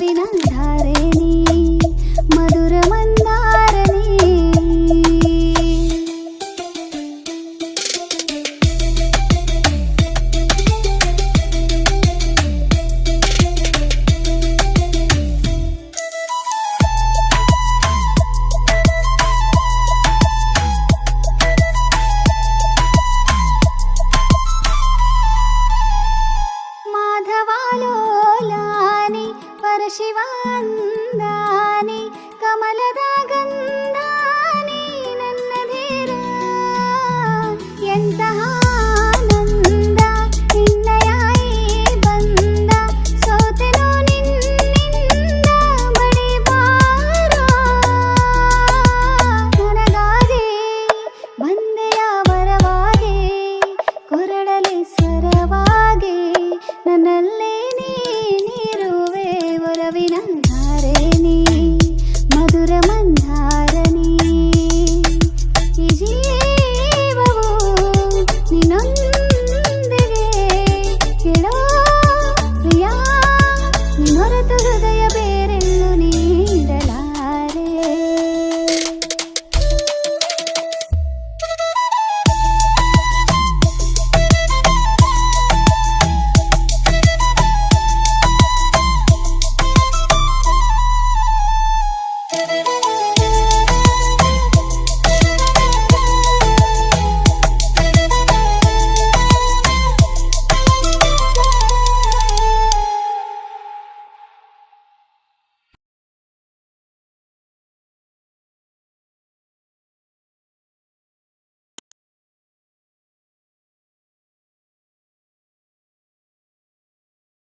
విన ధారేని మధు మందాని కమలదా